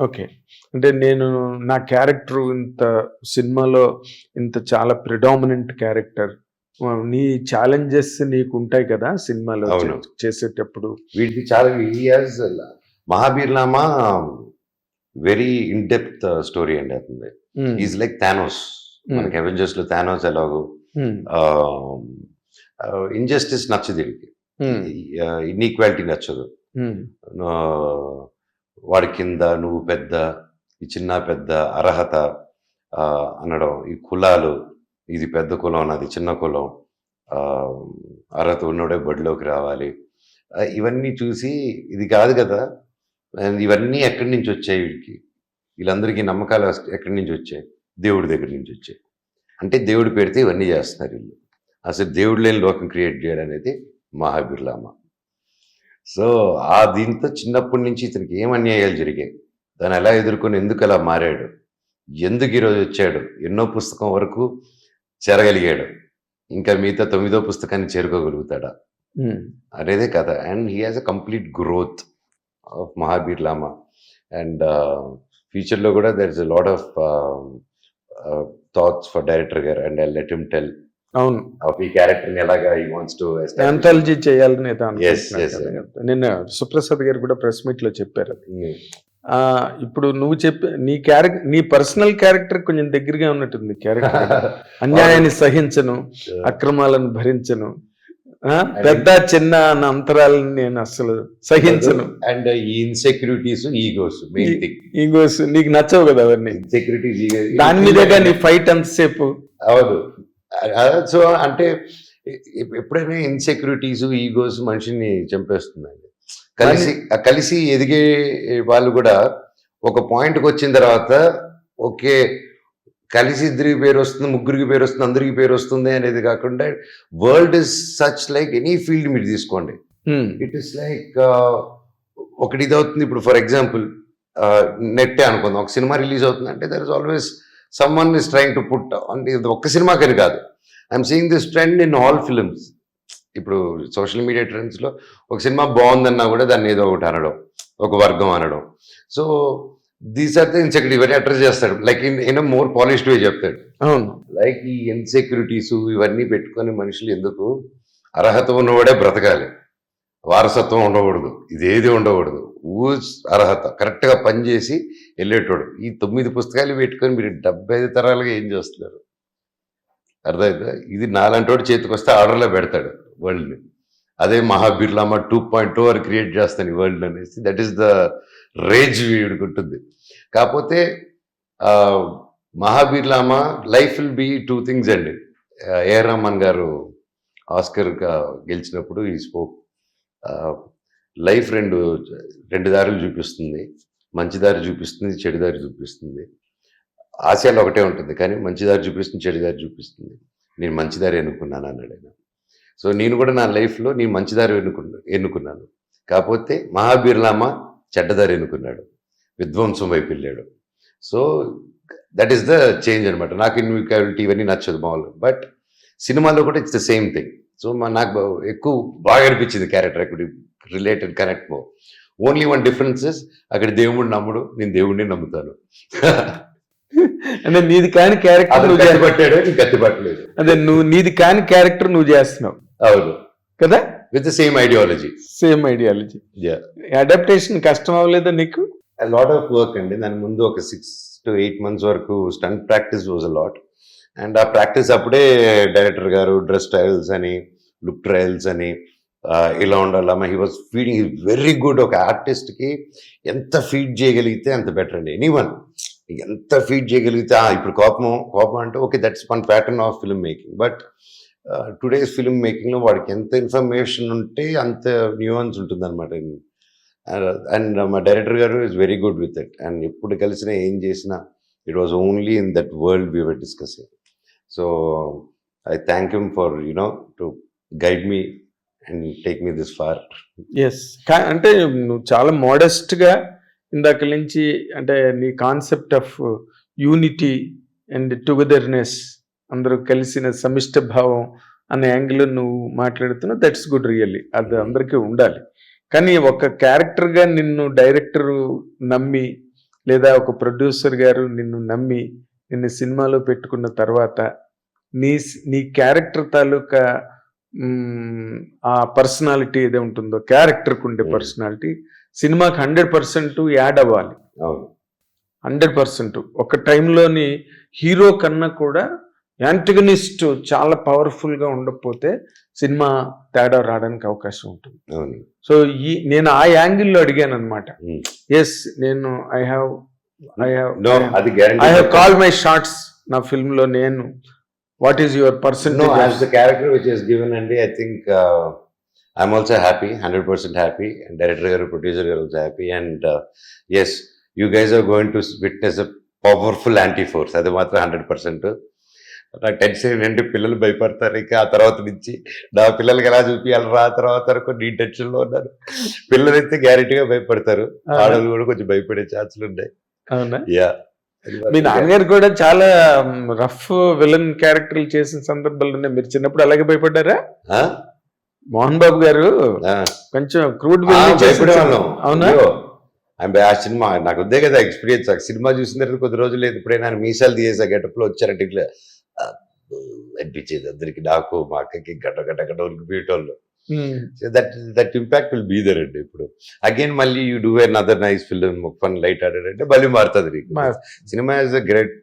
Okay. అంటే నేను నా క్యారెక్టర్ ఇంత సినిమాలో ఇంత చాలా ప్రిడామినెంట్ క్యారెక్టర్. నీ ఛాలెంజెస్ నీకు ఉంటాయి కదా సినిమాలో చేసేటప్పుడు. వీటికి చాలా ఇయర్స్ మహాబీర్నామా వెరీ ఇన్ డెప్త్ స్టోరీ అండి ఉమ్, ఈజ్ లైక్ థానోస్ మనకి అవెంజర్స్లో థానోస్ ఎలాగో ఉమ్, ఇంజస్టిస్ నచ్చదు వీడికి. ఉమ్, ఇన్ఈక్వాలిటీ నచ్చదు. ఉమ్, ఆ, వాడి కింద నువ్వు పెద్ద ఈ చిన్న పెద్ద అర్హత అనడం ఈ కులాలు ఇది పెద్ద కులం నాది చిన్న కులం అర్హత ఉన్నోడే బడిలోకి రావాలి. ఇవన్నీ చూసి ఇది కాదు కదా. ఇవన్నీ ఎక్కడి నుంచి వచ్చాయి వీడికి? వీళ్ళందరికీ నమ్మకాలు ఎక్కడి నుంచి వచ్చాయి? దేవుడి దగ్గర నుంచి వచ్చాయి. అంటే దేవుడు పెడితే ఇవన్నీ చేస్తున్నారు వీళ్ళు. అసలు దేవుడు లేని లోకం క్రియేట్ చేయడం అనేది మహాబిర్లామ. సో ఆ దీంతో చిన్నప్పటి నుంచి ఇతనికి ఏం అన్యాయాలు జరిగాయి? దాన్ని ఎలా ఎదుర్కొని ఎందుకు అలా మారాడు? ఎందుకు ఈరోజు వచ్చాడు? ఎన్నో పుస్తకం వరకు చేరగలిగాడు. ఇంకా మిగతా తొమ్మిదో పుస్తకాన్ని చేరుకోగలుగుతాడా? అనేదే కథ. And he has a complete growth of Mahabir Lama. And ఫ్యూచర్లో కూడా there is a lot of thoughts for director గారు. And I let him tell అవును. ఆఫ్ ఈ క్యారెక్టర్ని ఎలాగా ఈ వాంట్స్ టు చేయాలని. నిన్న సుప్రసాద్ గారు కూడా ప్రెస్ మీట్లో చెప్పారు ఆ ఇప్పుడు నువ్వు చెప్పి నీ క్యారెక్టర్ నీ పర్సనల్ క్యారెక్టర్ కొంచెం దగ్గరగా ఉన్నట్టుంది. క్యారెక్టర్ అన్యాయాన్ని సహించను అక్రమాలను భరించను ఆ, పెద్ద చిన్న అన్న అంతరాలను నేను అసలు సహించను. అండ్ ఈ ఇన్సెక్యూరిటీస్ ఈగోస్ ఈగోస్ నీకు నచ్చవు కదా అవన్నీ. ఇన్సెక్యూరిటీస్ దాని మీదేగా నీ ఫైట్ అంతసేపు అవును. సో అంటే ఎప్పుడైనా ఇన్సెక్యూరిటీస్ ఈగోస్ మనిషిని చంపేస్తుందండి. కలిసి కలిసి ఎదిగే వాళ్ళు కూడా ఒక పాయింట్కి వచ్చిన తర్వాత ఓకే కలిసి ఇద్దరికి పేరు వస్తుంది ముగ్గురికి పేరు వస్తుంది అందరికి పేరు వస్తుంది అనేది కాకుండా world is such like any field మీరు తీసుకోండి. ఇట్ ఇస్ లైక్ ఒకటి ఇది అవుతుంది. ఇప్పుడు ఫర్ ఎగ్జాంపుల్ నెట్టే అనుకుందాం. ఒక సినిమా రిలీజ్ అవుతుంది అంటే there is always someone is trying to put అంటే ఇది ఒక్క సినిమాకని కాదు. I'm seeing this trend in all films ఇప్పుడు సోషల్ మీడియా ట్రెండ్స్లో ఒక సినిమా బాగుందన్నా కూడా దాన్ని ఏదో ఒకటి అనడం ఒక వర్గం అనడం. So these are the insecurity ఇవన్నీ అడ్రస్ చేస్తాడు. Like in in more polished way చెప్తాడు. అవును. లైక్ ఈ ఇన్సెక్యూరిటీస్ ఇవన్నీ పెట్టుకొని మనుషులు ఎందుకు? అర్హత ఉన్నవాడే బ్రతకాలి. వారసత్వం ఉండకూడదు. ఇదేది ఉండకూడదు. ఊ అర్హత కరెక్ట్గా పనిచేసి వెళ్ళేటోడు. ఈ తొమ్మిది పుస్తకాలు పెట్టుకొని మీరు డెబ్బై ఐదు తరాలుగా ఏం చేస్తున్నారు? అర్థమైందా? ఇది నాలంటోడు చేతికి వస్తే ఆర్డర్లో పెడతాడు వరల్డ్ని. అదే మహాబిర్లామా టూ పాయింట్ టూ వరకు క్రియేట్ చేస్తాను ఈ వరల్డ్ అనేసి. దట్ ఈస్ ద రేజ్ వీడికి ఉంటుంది. కాకపోతే మహాబీర్లామా life will be two things అండి. ఏఆర్ రహమాన్ గారు ఆస్కర్గా గెలిచినప్పుడు ఈ స్పోక్ లైఫ్ రెండు రెండు దారులు చూపిస్తుంది. మంచి దారి చూపిస్తుంది చెడు దారి చూపిస్తుంది. ఆశయాలు ఒకటే ఉంటుంది కానీ మంచి దారి చూపిస్తుంది చెడు దారి చూపిస్తుంది. నేను మంచి దారి ఎన్నుకున్నాను అన్నాడు ఆయన. సో నేను కూడా నా లైఫ్లో నేను మంచి దారి ఎన్నుకున్నా ఎన్నుకున్నాను. కాకపోతే మహాబీర్లామా చెడ్డదారి ఎన్నుకున్నాడు. విధ్వంసం వైపు వెళ్ళాడు. So that is the change అనమాట నాకు ఇన్వికాబిలిటీ ఇవన్నీ నచ్చదు మామూలు బట్ సినిమాలో కూడా it's the same thing so మా నాకు ఎక్కువ బాగా అనిపించింది character related connect only one differences అక్కడ దేవుడిని నమ్ముడు నేను దేవుడిని నమ్ముతాను. అంటే నీది కాని క్యారెక్టర్ నువ్వు కత్తి చే- పట్టాడు నేను కత్తి పట్టలేదు అదే నువ్వు నీది కాని క్యారెక్టర్ నువ్వు చేస్తున్నావు. అవును. కదా? With same ideology same ideology adaptation కష్టం అవ్వలేదా నీకు? లాట్ ఆఫ్ వర్క్ అండి. దాని ముందు ఒక సిక్స్ టు ఎయిట్ మంత్స్ వరకు stunt practice was a lot and ఆ ప్రాక్టీస్ అప్పుడే డైరెక్టర్ గారు డ్రెస్ ట్రయల్స్ అని లుక్ ట్రయల్స్ అని ఇలా ఉండాలమ్మా he was feeding very good ఒక ఆర్టిస్ట్కి ఎంత ఫీడ్ చేయగలిగితే అంత బెటర్ అండి. ఎనీ వన్ ఎంత ఫీడ్ చేయగలిగితే ఇప్పుడు కోపం కోపం అంటే okay that's one pattern of film making but today's film మేకింగ్లో వాడికి ఎంత ఇన్ఫర్మేషన్ ఉంటే అంత న్యూవన్స్ ఉంటుంది అనమాట అండ్ మా డైరెక్టర్ గారు is very good with it and ఎప్పుడు కలిసినా ఏం చేసినా it was only in that world we were discussing so I thank you for you know to guide me and take me this far. Yes అంటే నువ్వు చాలా మోడెస్ట్గా ఇందాక నుంచి అంటే నీ concept of unity and togetherness అందరూ కలిసిన సమిష్ట భావం అనే యాంగిల్ నువ్వు మాట్లాడుతున్నావు దట్స్ గుడ్ రియల్లీ అది అందరికీ ఉండాలి. కానీ ఒక క్యారెక్టర్గా నిన్ను డైరెక్టర్ నమ్మి లేదా ఒక ప్రొడ్యూసర్ గారు నిన్ను నమ్మి నిన్ను సినిమాలో పెట్టుకున్న తర్వాత నీ నీ క్యారెక్టర్ తాలూకా ఆ పర్సనాలిటీ ఏదో ఉంటుందో క్యారెక్టర్కి ఉండే Hmm. పర్సనాలిటీ సినిమాకి హండ్రెడ్ పర్సెంట్ యాడ్ అవ్వాలి. అవును. Hundred percent. ఒక టైంలోని హీరో కన్నా కూడా యాంటగనిస్ట్ చాలా పవర్ఫుల్గా ఉండకపోతే సినిమా తేడా రావడానికి అవకాశం ఉంటుంది. సో ఈ నేను ఆ యాంగిల్లో అడిగాను అనమాట Hmm. ఎస్ నేను I have I have I have call my shorts నా ఫిల్మ్లో నేను. What is your No, as percentage the character which is given, and I think uh, I'm also happy, hundred percent happy, and director garu, producer garu also happy, and uh, yes, you guys are going to witness a powerful anti-force. అది మాత్రం hundred percent నాకు tension ఏంటంటే పిల్లలు భయపడతారు ఇంకా ఆ తర్వాత నుంచి నా పిల్లలకి ఎలా చూపించాలి రా తర్వాత వరకు నీ టెన్షన్లో ఉన్నారు పిల్లలైతే గ్యారెంటీగా భయపడతారు ఆడలు కూడా కొంచెం భయపడే ఛాన్సులు ఉన్నాయి యా మీ నాన్నగారు కూడా చాలా రఫ్ విలన్ క్యారెక్టర్లు చేసిన సందర్భాలు ఉన్నాయి మీరు చిన్నప్పుడు అలాగే భయపడ్డారా? మోహన్ బాబు గారు కొంచెం క్రూడ్ అవునా? ఆ సినిమా నాకు ఉందే కదా ఎక్స్పీరియన్స్. ఆ సినిమా చూసిన తర్వాత కొద్ది రోజులు లేదు. ఇప్పుడే నేను మీసాలు తీసేసా గెటప్లో వచ్చారంటే ఇట్లా అనిపించేది అందరికి. నాకు మా అక్కకి గడ్డ గడ్డ గడ్డ ఉరికిపోయేటోళ్ళు ఉమ్, that that impact will be there అండి ఇప్పుడు. అగైన్ మళ్ళీ you do an other nice film fun light ఆడారంటే మళ్ళీ మారుతుంది cinema is a great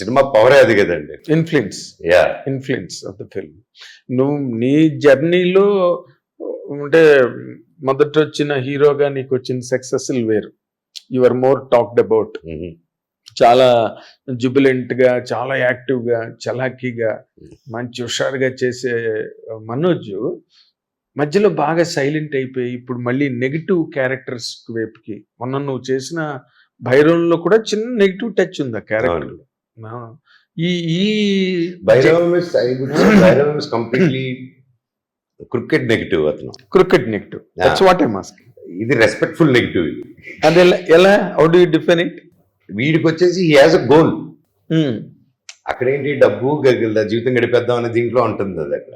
cinema పవరే అది కదండి. Influence ya influence of the film నువ్వు నీ జర్నీలో అంటే మొదట వచ్చిన హీరోగా నీకు వచ్చిన సక్సెస్ వేరు. You are more talked about చాలా జుబిలెంట్గా చాలా యాక్టివ్గా చలాకీగా మంచి హుషారుగా చేసే మనోజ్ మధ్యలో బాగా సైలెంట్ అయిపోయి ఇప్పుడు మళ్ళీ నెగిటివ్ క్యారెక్టర్స్ వైపుకి. మొన్న నువ్వు చేసిన భైరవంలో కూడా చిన్న నెగిటివ్ టచ్ ఉంది ఆ క్యారెక్టర్ ఈ ఈ Bhairavam is I would Bhairavam is completely cricket negative అతను. Cricket negative. That's what I mask ఇది రెస్పెక్ట్ఫుల్ నెగిటివ్ అది ఎలా ఎలా how do you define it వీడికి వచ్చేసి హీ హాజ్ అ గోల్ అక్కడ ఏంటి డబ్బు జీవితం గడిపేద్దాం అనే దీంట్లో ఉంటుంది అది అక్కడ.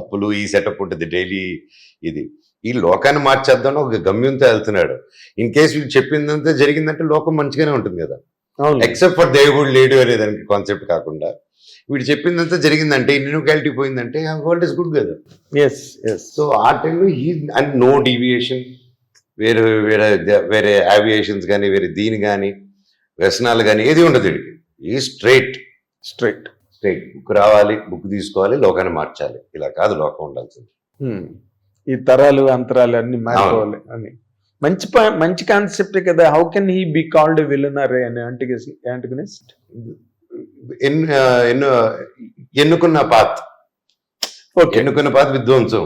అప్పులు ఈ సెటప్ ఉంటుంది డైలీ ఇది. ఈ లోకాన్ని మార్చేద్దాం అని ఒక గమ్యంతో వెళ్తున్నాడు. ఇన్ కేస్ వీడు చెప్పిందంతా జరిగిందంటే లోకం మంచిగానే ఉంటుంది కదా. ఎక్సెప్ట్ ఫర్ దేవుడు లేడు అనే దానికి కాన్సెప్ట్ కాకుండా. వీడు చెప్పిందంతా జరిగిందంటే ఇన్యూకాలిటీ పోయిందంటే వరల్డ్ ఇస్ గుడ్ కదా. ఎస్ ఎస్ సో ఆ టైంలో ఈ అండ్ నో డీవియేషన్ వేరే వేరే వేరే ఆవియేషన్స్ కానీ వేరే దీని కానీ వ్యసనాలు కానీ ఏది ఉండదు వీడికి. ఈ స్ట్రైట్ స్ట్రైట్ స్ట్రైట్ బుక్ రావాలి బుక్ తీసుకోవాలి లోకాన్ని మార్చాలి. ఇలా కాదు లోకం ఉండాల్సింది. ఈ తరాలు అంతరాలు అన్ని మారిపోవాలి అని. మంచి మంచి కాన్సెప్ట్ కదా. How can he be called villain అని యాంటగనిస్ట్ ఎన్ ఎన్ను ఎన్నుకున్న పాత్. ఓకే. ఎన్నుకున్న పాత్ విధ్వంసం.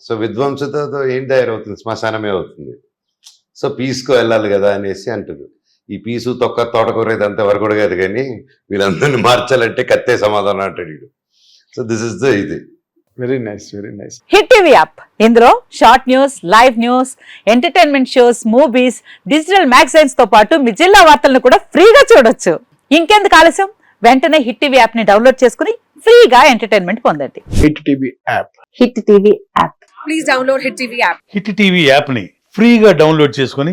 సో విధ్వంసతో ఏం తయారవుతుంది? శ్మశానమే అవుతుంది. సో పీస్కు వెళ్ళాలి కదా అనేసి అంటుంది ఈ పీసు తొక్క తోటకూర ఇదంతా వరకు కూడా కాదు కానీ వీళ్ళందరినీ మార్చాలంటే కత్తే సమాధానం అంటాడు వీడు. సో దిస్ ఇస్ ద ఇది. Very nice very nice hit TV app ఇందులో short news live news entertainment shows movies digital మ్యాగజైన్స్తో పాటు మీ జిల్లా వార్తలను కూడా ఫ్రీగా చూడొచ్చు. ఇంకెందుకు ఆలస్యం? వెంటనే హిట్ టీవీ యాప్ని డౌన్లోడ్ చేసుకుని ఫ్రీగా ఎంటర్టైన్మెంట్ పొందండి. Hit TV app hit TV app please download Hit TV app. Hit TV యాప్ని ఫ్రీగా డౌన్లోడ్ చేసుకొని